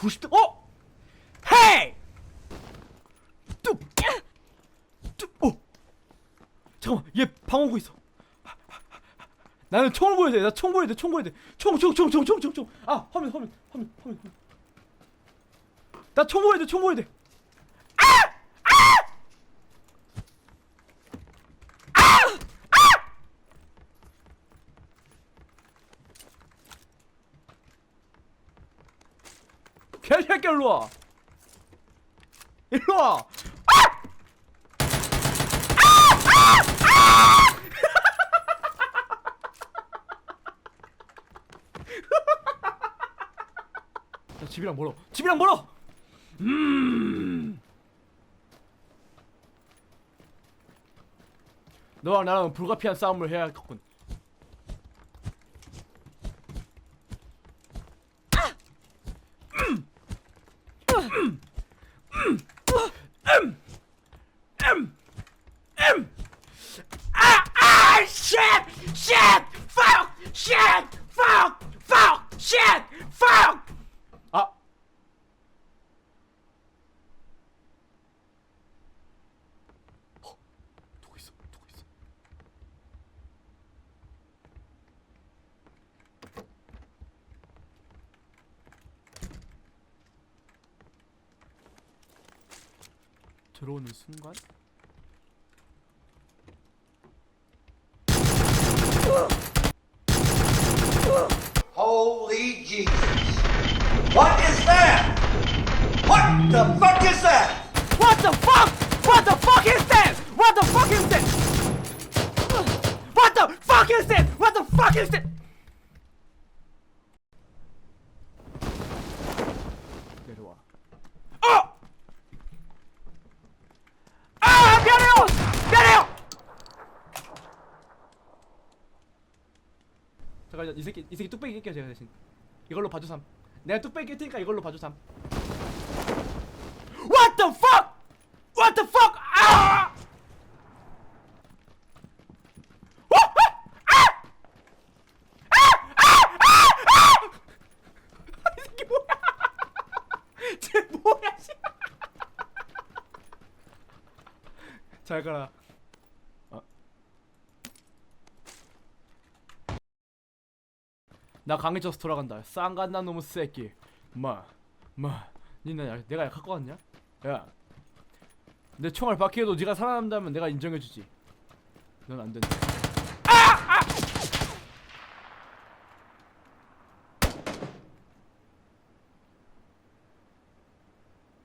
90등 어? 헤이! 뚝! 뚝! 어! 잠깐만 얘 방어구 있어 나는 총을 보여야 돼. 나 총 보여야 돼. 총 보여야 돼. 총, 총, 총, 총, 총, 총, 총. 아, 화면, 화면, 화면, 화면. 화면. 나총 보여야 돼. 총 보여야 돼. 개새끼 일로 와. 일로 와. 야, 집이랑 멀어. 집이랑 멀어. 음. 너랑 나랑 불가피한 싸움을 해야 할겠군. 아, shit, shit, fuck, shit, fuck, fuck, shit, fuck. 아. 어, 누구 있어? 누구 있어? 들어오는 순간 Holy Jesus. What is that? What the fuck is that? What the fuck? What the fuck is that? What the fuck is that? What the fuck is that? What the fuck is that? 잠깐 이 새끼 이 새끼 뚝배기 깰게요 제가 대신. 이걸로 봐주삼. 내가 뚝배기 깰 테니까 이걸로 봐주삼. What the fuck? What the fuck? 아! 잘 가라. 나 강해져서 돌아간다. 쌍간나 놈의 새끼. 마, 마, 니네 약- 내가 약할 것 같냐? 야, 내 총알 바퀴에도 네가 살아남다면 내가 인정해주지. 넌 안 된다.